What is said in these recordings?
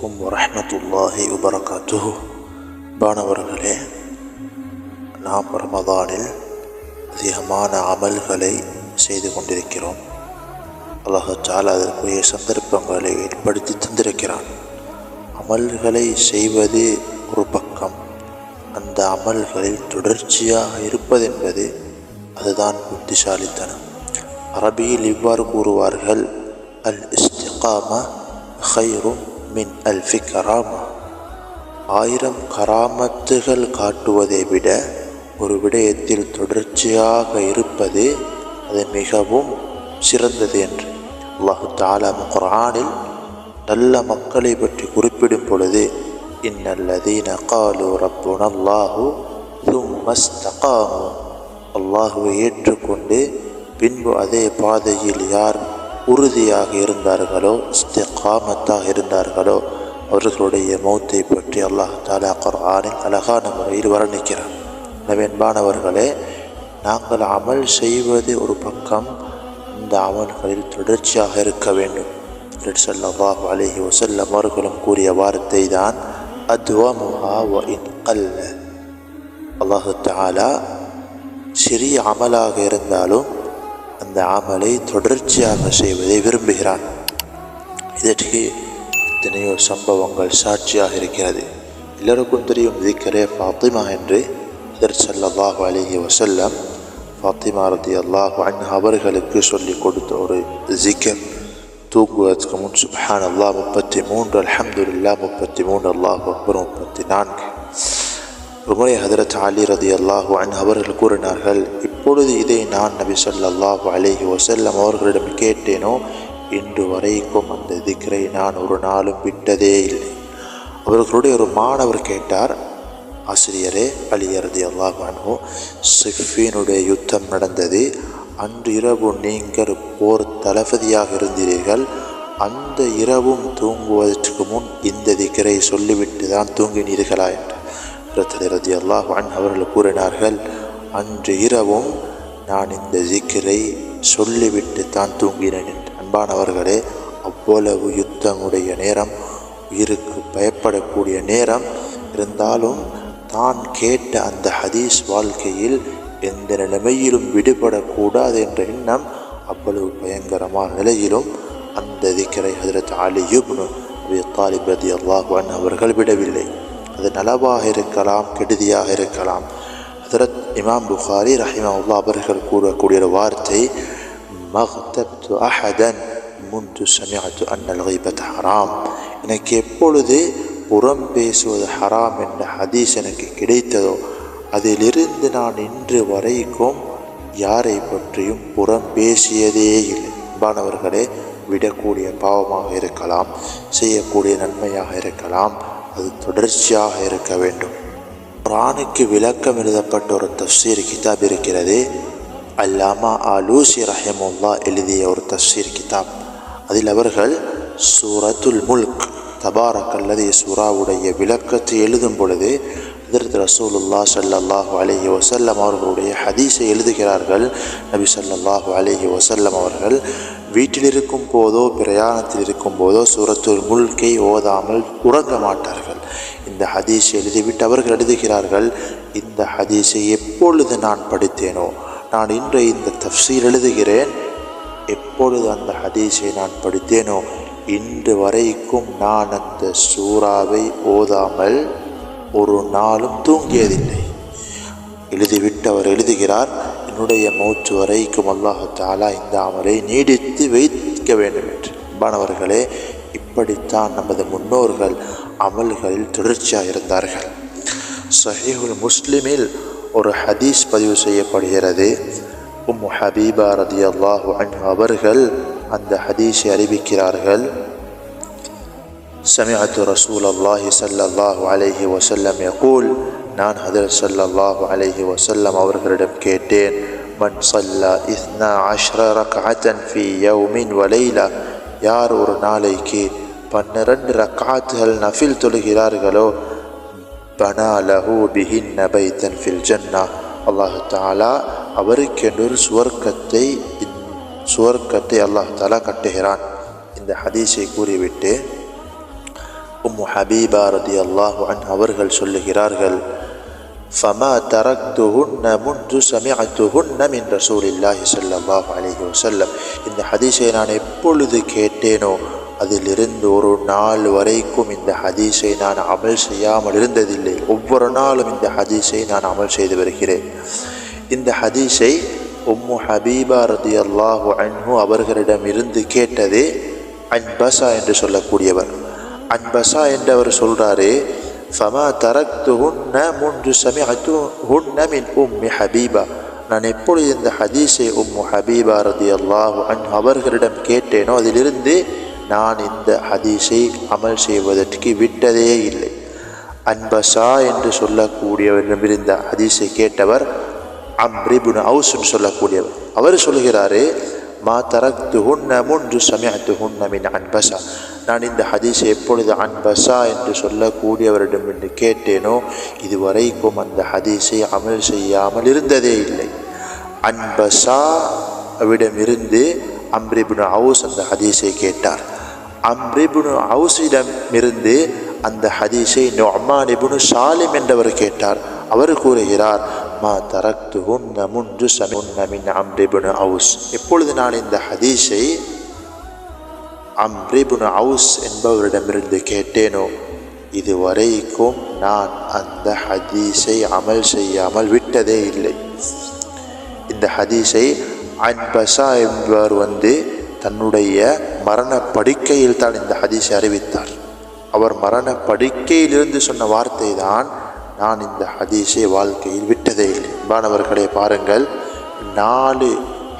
அலைக்கும் வரமத்துல்லாஹி வபரகாத்து பானவர்களே நாம் ரமதானில் அதிகமான அமல்களை செய்து கொண்டிருக்கிறோம். அல்லாஹால அதற்குரிய சந்தர்ப்பங்களை ஏற்படுத்தி தந்திருக்கிறான். அமல்களை செய்வது ஒரு பக்கம் அந்த அமல்களில் தொடர்ச்சியாக இருப்பதென்பது அதுதான் புத்திசாலித்தனம். அரபியில் இவ்வாறு கூறுவார்கள் அல் இஸ்திகாமா ஹைரும் மின் அல்ஃபி கராமா ஆயிரம் கராமத்துகள் காட்டுவதை விட ஒரு விடயத்தில் தொடர்ச்சியாக இருப்பது அது மிகவும் சிறந்தது என்று அல்லாஹு தாலா குரானில் நல்ல மக்களை பற்றி குறிப்பிடும் பொழுது இன்னல்லதீன காலு ரப்புன அல்லாஹு தும்மஸ்தகாமு அல்லாஹுவை ஏற்றுக்கொண்டு பின்பு அதே பாதையில் யார் உறுதியாக இருந்தார்களோ இஸ்திகாமத்தாக இருந்தார்களோ அவர்களுடைய மௌத்தை பற்றி அல்லாஹ் தாலா குர்ஆனில் அழகான முறையில் வர்ணிக்கிறார் அன்பானவர்களே நாங்கள் அமல் செய்வது ஒரு பக்கம் இந்த அமல்களில் தொடர்ச்சியாக இருக்க வேண்டும். சல்லாஹ் அலிஹி வசல்லம் அவர்களும் கூறிய வார்த்தை தான் அத்வமுஹா வ இன் அல்ல அல்லாஹு தாலா சிறிய அமலாக இருந்தாலும் அந்த அமலை தொடர்ச்சியாக செய்வதை விரும்புகிறான். இதற்கு எத்தனையோ சம்பவங்கள் சாட்சியாக இருக்கிறது. எல்லோருக்கும் தெரியும் திக்கரே ஃபாத்திமா என்று இதர் சல்லாஹு அலிஹி வசல்லம் ஃபாத்திமா ரதி அல்லாஹு அன் அவர்களுக்கு சொல்லி கொடுத்த ஒரு ஜிக்கர் தூங்குவதற்கு முன் சுப்ஹான் அல்லாஹ் முப்பத்தி மூன்று அலமதுல்லா முப்பத்தி மூன்று அல்லாஹ் அக்பர் முப்பத்தி நான்கு. ஒரு ஹதரத் அலி ரதி அல்லாஹு அன் அவர்கள் கூறினார்கள் இப்பொழுது இதை நான் நபி சொல்லாஹு அலிஹி வசல்லம் அவர்களிடம் கேட்டேனோ? இன்று வரைக்கும் அந்த திக்ரை நான் ஒரு நாளும் விட்டதே இல்லை. அவர்களுடைய ஒரு மாணவர் கேட்டார் ஆசிரியரே அலியரதி அல்லாஹானோ சிஃபினுடைய யுத்தம் நடந்தது. அன்று இரவு நீங்கள் போர் தளபதியாக இருந்தீர்கள். அந்த இரவும் தூங்குவதற்கு முன் இந்த திக்கரை சொல்லிவிட்டு தான் தூங்கினீர்களா என்று ரத்தரதி அல்லாஹான் அவர்கள் கூறினார்கள் அன்று இரவும் நான் இந்த ஜிக்கிரை சொல்லிவிட்டு தான் தூங்கினேன் என்று. அன்பானவர்களே அவ்வளவு யுத்தமுடைய நேரம் உயிருக்கு பயப்படக்கூடிய நேரம். இருந்தாலும் தான் கேட்ட அந்த ஹதீஸ் வாழ்க்கையில் எந்த நிலைமையிலும் விடுபடக்கூடாது என்ற எண்ணம் அவ்வளவு பயங்கரமான நிலையிலும் அந்த திக்கரை ஹதரத் அலியுப்னு தாலிபதி அல்லாஹான் அவர்கள் விடவில்லை. அது நலவாக இருக்கலாம் கெடுதியாக இருக்கலாம். ஹதரத் இமாம் புகாரி ரஹிமவுல்லா அவர்கள் கூறக்கூடிய ஒரு வார்த்தை மஹ்தப்து அஹதன் முந்து சமியாத்து அன்னல் ஹைபத் ஹராம். எனக்கு எப்பொழுது புறம் பேசுவது ஹராம் என்ற ஹதீஸ் எனக்கு கிடைத்ததோ அதிலிருந்து நான் இன்று வரைக்கும் யாரை பற்றியும் புறம் பேசியதே இல்லை. அன்பானவர்களே விடக்கூடிய பாவமாக இருக்கலாம் செய்யக்கூடிய நன்மையாக இருக்கலாம். அது தொடர்ச்சியாக இருக்க வேண்டும். குரானுக்கு விளக்கம் எழுதப்பட்ட ஒரு தஃசீர் கிதாப் இருக்கிறது. அல்லாமா ஆலூசி ரஹிமுல்லா எழுதிய ஒரு தஃசீர் கிதாப். அதில் அவர்கள் சூரத்துல் முல்க் தபாரக் அல்லது சூராவுடைய விளக்கத்தை எழுதும் பொழுது ஹதரத் ரசூலுல்லா சல்லாஹூ அலஹி வசல்லம் அவர்களுடைய ஹதீஸை எழுதுகிறார்கள். நபி சல்லாஹூ அலஹி வசல்லம் அவர்கள் வீட்டில் இருக்கும் போதோ பிரயாணத்தில் இருக்கும் போதோ சூரத்துல் முல்கை ஓதாமல் உறங்க மாட்டார்கள். இந்த ஹதீஸ் எழுதிவிட்டு அவர்கள் எழுதுகிறார்கள் இந்த ஹதீஸை எப்பொழுது நான் படித்தேனோ நான் இன்று இந்த தஃசீல் எழுதுகிறேன் எப்பொழுது அந்த ஹதீஸை நான் படித்தேனோ இன்று வரைக்கும் நான் அந்த சூறாவை ஓதாமல் ஒரு நாளும் தூங்கியதில்லை. எழுதிவிட்டு அவர் எழுதுகிறார் என்னுடைய மூச்சு வரைக்கும் அல்லாஹாலா இந்த அமலை நீடித்து வைக்க வேண்டும் என்று. மாணவர்களே இப்படித்தான் நமது முன்னோர்கள் அமல்களில் தொடர்ச்சியாக இருந்தார்கள். சஹீஹுல் முஸ்லிமில் ஒரு ஹதீஸ் பதிவு செய்யப்படுகிறது. உம் ஹபீபா ரதி அல்லாஹு அவர்கள் அந்த ஹதீஸை அறிவிக்கிறார்கள். சமயத்து ரசூல் அல்லாஹி சல்லாஹூ அலஹி வசல்லம் யகூல் நான் ஹதர் சல்லாஹு அலஹி வசல்லம் அவர்களிடம் கேட்டேன் மன் சல்லா இஸ்னா அஷ்ர ரகாத்தன் ஃபி யௌமின் வலைலா யார் ஒரு நாளைக்கு பன்னிரண்டு ரக்காத்துகள் நஃபில் தொழுகிறார்களோ பனா பிஹின் நபைத்தன் ஃபில் ஜன்னா. அல்லாஹு தாலா அவருக்கென்று ஒரு சுவர்க்கத்தை சுவர்க்கத்தை அல்லாஹ் தாலா கட்டுகிறான். இந்த ஹதீஸை கூறிவிட்டு உம்மு ஹபீபா ரதி அல்லாஹ் அன் அவர்கள் சொல்லுகிறார்கள் ஃபமா தரக்துஹுன்ன முன்து சமிஅத்துஹுன்ன மின் ரசூலில்லாஹி ஸல்லல்லாஹு அலைஹி வஸல்லம் இந்த ஹதீஸை நான் எப்பொழுது கேட்டேனோ அதிலிருந்து ஒரு நாள் வரைக்கும் இந்த ஹதீஸை நான் அமல் செய்யாமல் இருந்ததில்லை. ஒவ்வொரு நாளும் இந்த ஹதீஸை நான் அமல் செய்து வருகிறேன். இந்த ஹதீஸை உம்மு ஹபீபா ரதி அல்லாஹு அன்ஹு அவர்களிடம் இருந்து கேட்டதே அன்பசா என்று சொல்லக்கூடியவர். அன்பசா என்றவர் சொல்கிறாரு ஃபமா தரக்து ஹுன்ன முன்று சமிஅத்து ஹுன்ன மின் உம்மி ஹபீபா நான் எப்பொழுது இந்த ஹதீஸை உம்மு ஹபீபா ரதி அல்லாஹு அன் அவர்களிடம் கேட்டேனோ அதிலிருந்து நான் இந்த ஹதீஸை அமல் செய்வதற்கு விட்டதே இல்லை. அன்பசா என்று சொல்லக்கூடியவரிடம் இருந்த ஹதீஸை கேட்டவர் அம்ரிபுன் அவுஸ்ன்னு சொல்லக்கூடியவர். அவர் சொல்கிறாரே மா தரக்து ஹுன்ன முன்று சமயத்து ஹுன்ன மின் அன்பசா. நான் இந்த ஹதீஸ் எப்பொழுது அன்பசா என்று சொல்லக்கூடியவரிடம் என்று கேட்டேனோ இதுவரைக்கும் அந்த ஹதீஸை அமல் செய்யாமல் இருந்ததே இல்லை. அன்பசா விடமிருந்து அம்ரிபுனு ஹவுஸ் அந்த ஹதீஸை கேட்டார். அம்ரிபுன் அவுஸிடமிருந்து அந்த ஹதீஸை நொமான் இபுனு சாலிம் என்றவர் கேட்டார். அவர் கூறுகிறார் மா தரக்து முன் முன்று சமின்ன மின் அம்ரிபுனு ஹவுஸ் எப்பொழுது நான் இந்த ஹதீஸை அம்ரிபுன் அவுஸ் என்பவரிடமிருந்து கேட்டேனோ இதுவரைக்கும் நான் அந்த ஹதீஸை அமல் செய்யாமல் விட்டதே இல்லை. இந்த ஹதீஸை அன்பசா என்பவர் வந்து தன்னுடைய மரண படுக்கையில் தான் இந்த ஹதீஸை அறிவித்தார். அவர் மரண படுக்கையிலிருந்து சொன்ன வார்த்தை தான் நான் இந்த ஹதீஸை வாழ்க்கையில் விட்டதே இல்லை. மாணவர்களை பாருங்கள் நாலு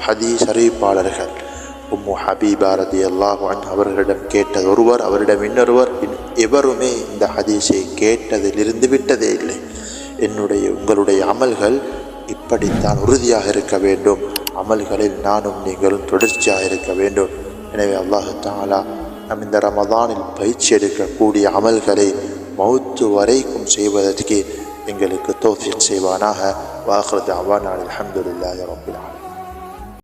ஹதீஸ் அறிவிப்பாளர்கள். உம்மு ஹபீபா ரதி அல்லாஹான் அவர்களிடம் கேட்டது ஒருவர் அவரிடம் இன்னொருவர் எவருமே இந்த ஹதீஸை கேட்டதிலிருந்து விட்டதே இல்லை. என்னுடைய உங்களுடைய அமல்கள் இப்படித்தான் உறுதியாக இருக்க வேண்டும். அமல்களில் நானும் நீங்களும் தொடர்ச்சியாக இருக்க வேண்டும். எனவே அல்லாஹு தாலா நம் இந்த ரமதானில் பயிற்சி எடுக்கக்கூடிய அமல்களை மௌத்து வரைக்கும் செய்வதற்கு எங்களுக்கு தோஃபிக் செய்வானாக. வாஹர் தாவான் அலமதுல்லாஹி ரபில்